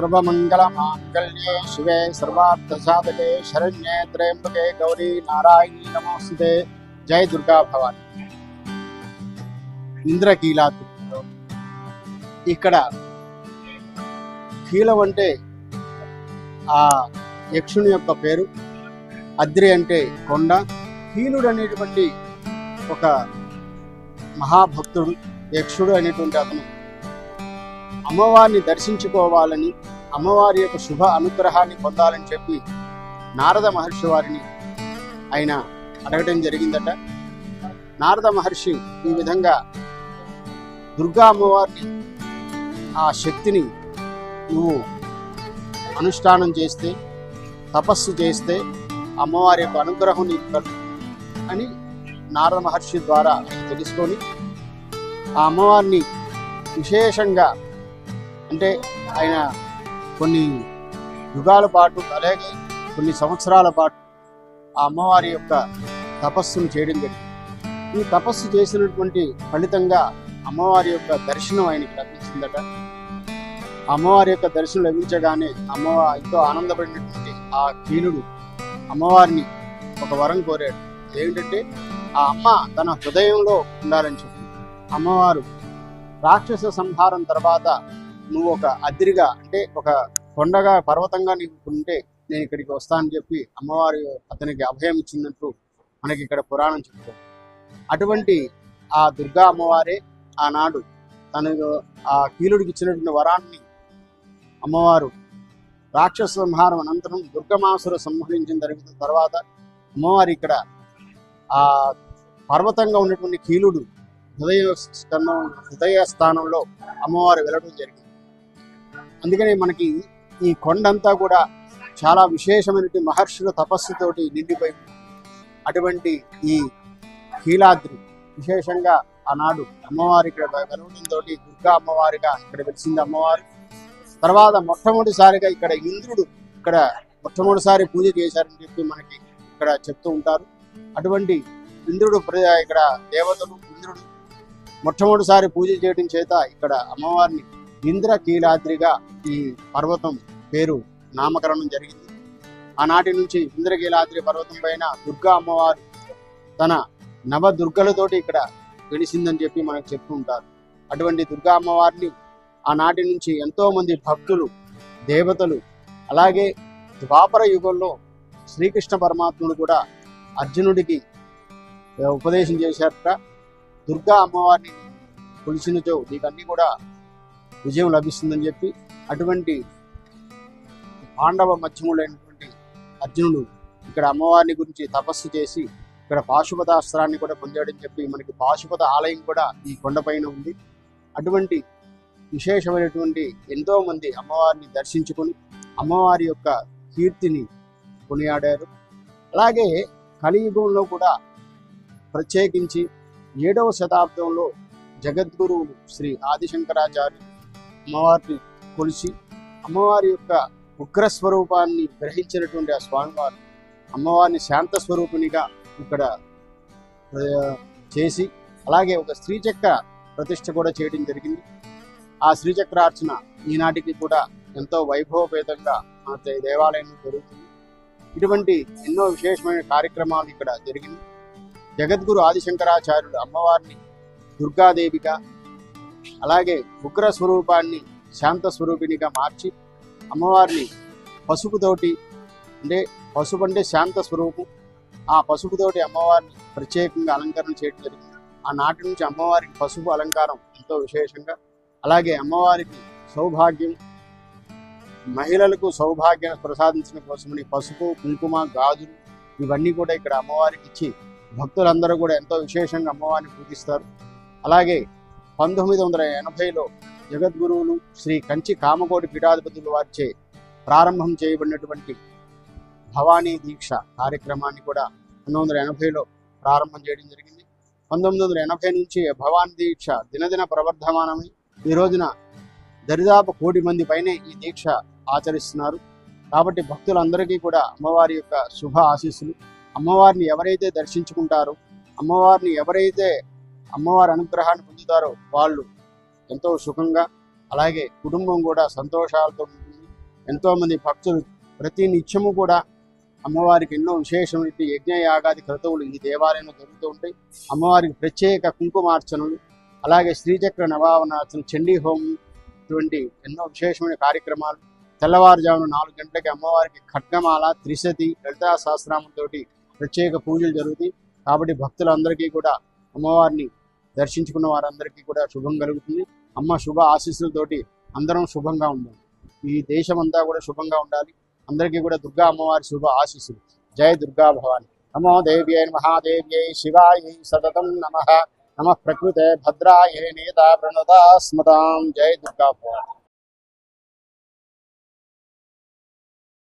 సర్వమంగళమాంగళ్యే శివే సర్వార్థసాధకే శరణ్యే త్రయంబకే గౌరీ నారాయణి నమోస్తుతే. జై దుర్గా భవాని. ఇంద్రకీలాద్రి ఇక్కడ కీలం అంటే ఆ యక్షుని యొక్క పేరు అద్రి అంటే కొండ. కీలుడు అనేటువంటి ఒక మహాభక్తుడు యక్షుడు అనేటువంటి అతను అమ్మవారిని దర్శించుకోవాలని అమ్మవారి యొక్క శుభ అనుగ్రహాన్ని పొందాలని చెప్పి నారద మహర్షి వారిని ఆయన అడగడం జరిగిందట. నారద మహర్షి ఈ విధంగా దుర్గా అమ్మవారిని ఆ శక్తిని నువ్వు అనుష్ఠానం చేస్తే తపస్సు చేస్తే అమ్మవారి యొక్క అనుగ్రహం నీకు అని నారద మహర్షి ద్వారా తెలుసుకొని ఆ అమ్మవారిని విశేషంగా అంటే ఆయన కొన్ని యుగాల పాటు అలాగే కొన్ని సంవత్సరాల పాటు ఆ అమ్మవారి యొక్క తపస్సును చేయడం జరిగింది. ఈ తపస్సు చేసినటువంటి ఫలితంగా అమ్మవారి యొక్క దర్శనం ఆయనకి లభించిందట. అమ్మవారి యొక్క దర్శనం లభించగానే అమ్మవారి ఎంతో ఆనందపడినటువంటి ఆ కీనుడు అమ్మవారిని ఒక వరం కోరాడు. ఏంటంటే ఆ అమ్మ తన హృదయంలో ఉండాలని చెప్పింది అమ్మవారు రాక్షస సంహారం తర్వాత నువ్వు ఒక అదిరిగా అంటే ఒక కొండగా పర్వతంగా నీకు ఉంటే నేను ఇక్కడికి వస్తానని చెప్పి అమ్మవారి అతనికి అభయం ఇచ్చినట్టు మనకి ఇక్కడ పురాణం చెప్తుంది. అటువంటి ఆ దుర్గా అమ్మవారే ఆనాడు తనకు ఆ కీలుడికి ఇచ్చినటువంటి వరాన్ని అమ్మవారు రాక్షస సంహారం అనంతరం దుర్గమాసుర సంహరించిన జరిగిన తర్వాత అమ్మవారి ఇక్కడ ఆ పర్వతంగా ఉన్నటువంటి కీలుడు హృదయ స్థానం హృదయ స్థానంలో అమ్మవారు వెళ్ళడం జరిగింది. అందుకనే మనకి ఈ కొండంతా కూడా చాలా విశేషమైనటువంటి మహర్షుల తపస్సుతోటి నిండిపోయి అటువంటి ఈ కీలాద్రి విశేషంగా ఆనాడు అమ్మవారి ఇక్కడ వెలవడంతో దుర్గా అమ్మవారిగా ఇక్కడ వెలిసింది అమ్మవారు. తర్వాత మొట్టమొదటిసారిగా ఇక్కడ ఇంద్రుడు ఇక్కడ మొట్టమొదటిసారి పూజ చేశారని చెప్పి మనకి ఇక్కడ చెప్తూ ఉంటారు. అటువంటి ఇంద్రుడు ఇక్కడ దేవతలు ఇంద్రుడు మొట్టమొదటిసారి పూజ చేయడం చేత ఇక్కడ అమ్మవారిని ఇంద్ర కీలాద్రిగా ఈ పర్వతం పేరు నామకరణం జరిగింది. ఆనాటి నుంచి ఇంద్రకీలాద్రి పర్వతం పైన దుర్గా అమ్మవారు తన నవ దుర్గలతోటి ఇక్కడ వెలిసిందని చెప్పి మనకు చెప్తుంటారు అటువంటి దుర్గా అమ్మవారిని ఆనాటి నుంచి ఎంతో మంది భక్తులు దేవతలు అలాగే ద్వాపర యుగంలో శ్రీకృష్ణ పరమాత్ముడు కూడా అర్జునుడికి ఉపదేశం చేశారట దుర్గా అమ్మవారిని కొలిచినచో నీకన్నీ కూడా విజయం లభిస్తుందని చెప్పి అటువంటి పాండవ మధ్యములైనటువంటి అర్జునుడు ఇక్కడ అమ్మవారిని గురించి తపస్సు చేసి ఇక్కడ పాశుపతాస్త్రాన్ని కూడా పొందాడని చెప్పి మనకి పాశుపత ఆలయం కూడా ఈ కొండపైన ఉంది. అటువంటి విశేషమైనటువంటి ఎంతో మంది అమ్మవారిని దర్శించుకొని అమ్మవారి యొక్క కీర్తిని కొనియాడారు. అలాగే కలియుగంలో కూడా ప్రత్యేకించి ఏడవ శతాబ్దంలో జగద్గురువులు శ్రీ ఆదిశంకరాచార్యులు అమ్మవారిని కొలిచి అమ్మవారి యొక్క ఉగ్ర స్వరూపాన్ని గ్రహించినటువంటి ఆ స్వామివారు అమ్మవారిని శాంత స్వరూపిణిగా ఇక్కడ చేసి అలాగే ఒక శ్రీచక్ర ప్రతిష్ఠ కూడా చేయడం జరిగింది. ఆ శ్రీచక్రార్చన ఈనాటికి కూడా ఎంతో వైభవపేతంగా మన దేవాలయం జరుగుతుంది. ఇటువంటి ఎన్నో విశేషమైన కార్యక్రమాలు ఇక్కడ జరిగింది. జగద్గురు ఆదిశంకరాచార్యుడు అమ్మవారిని దుర్గాదేవిగా అలాగే ఉగ్ర స్వరూపాన్ని శాంత స్వరూపిణిగా మార్చి అమ్మవారిని పసుపుతోటి అంటే పసుపు అంటే శాంత స్వరూపం. ఆ పసుపుతోటి అమ్మవారిని ప్రత్యేకంగా అలంకరణ చేయడం జరిగింది. ఆ నాటి నుంచి అమ్మవారికి పసుపు అలంకారం ఎంతో విశేషంగా అలాగే అమ్మవారికి సౌభాగ్యం మహిళలకు సౌభాగ్యం ప్రసాదించిన కోసమని పసుపు కుంకుమ గాజులు ఇవన్నీ కూడా ఇక్కడ అమ్మవారికి ఇచ్చి భక్తులందరూ కూడా ఎంతో విశేషంగా అమ్మవారిని పూజిస్తారు. అలాగే పంతొమ్మిది వందల ఎనభైలో జగద్గురువులు శ్రీ కంచి కామకోటి పీఠాధిపతులు వారిచే ప్రారంభం చేయబడినటువంటి భవానీ దీక్ష కార్యక్రమాన్ని కూడా పంతొమ్మిది వందల ఎనభైలో ప్రారంభం చేయడం జరిగింది. పంతొమ్మిది వందల ఎనభై నుంచి భవానీ దీక్ష దినదిన ప్రవర్ధమానమై ఈ రోజున దరిదాపు కోటి మంది పైనే ఈ దీక్ష ఆచరిస్తున్నారు. కాబట్టి భక్తులందరికీ కూడా అమ్మవారి యొక్క శుభ ఆశీస్సులు. అమ్మవారిని ఎవరైతే దర్శించుకుంటారో అమ్మవారిని ఎవరైతే అమ్మవారి అనుగ్రహాన్ని పొందుతారో వాళ్ళు ఎంతో సుఖంగా అలాగే కుటుంబం కూడా సంతోషాలతో ఉంటుంది. ఎంతోమంది భక్తులు ప్రతి నిత్యము కూడా అమ్మవారికి ఎన్నో విశేషమైన యజ్ఞ యాగాది క్రతువులు ఈ దేవాలయంలో జరుగుతూ ఉంటాయి. అమ్మవారికి ప్రత్యేక కుంకుమార్చనలు అలాగే శ్రీచక్ర నవావనార్చన చండీ హోమం ఇటువంటి ఎన్నో విశేషమైన కార్యక్రమాలు. తెల్లవారుజామున నాలుగు గంటలకి అమ్మవారికి ఖడ్గమాల త్రిశతి లలితా సహస్రామంతో ప్రత్యేక పూజలు జరుగుతాయి. కాబట్టి భక్తులందరికీ కూడా అమ్మవారిని దర్శించుకున్న వారందరికీ కూడా శుభం కలుగుతుంది. అమ్మ శుభ ఆశీస్సులతోటి అందరం శుభంగా ఉండాలి. ఈ దేశం అంతా కూడా శుభంగా ఉండాలి. అందరికీ కూడా దుర్గా అమ్మవారి శుభ ఆశీస్సులు. జయ దుర్గా భవాని. నమో దేవ్యై మహాదేవ్యై శివాయై సతతం నమ. నమ ప్రకృతే భద్రాయ నేత ప్రణత స్మతాం జయ దుర్గా భవాని.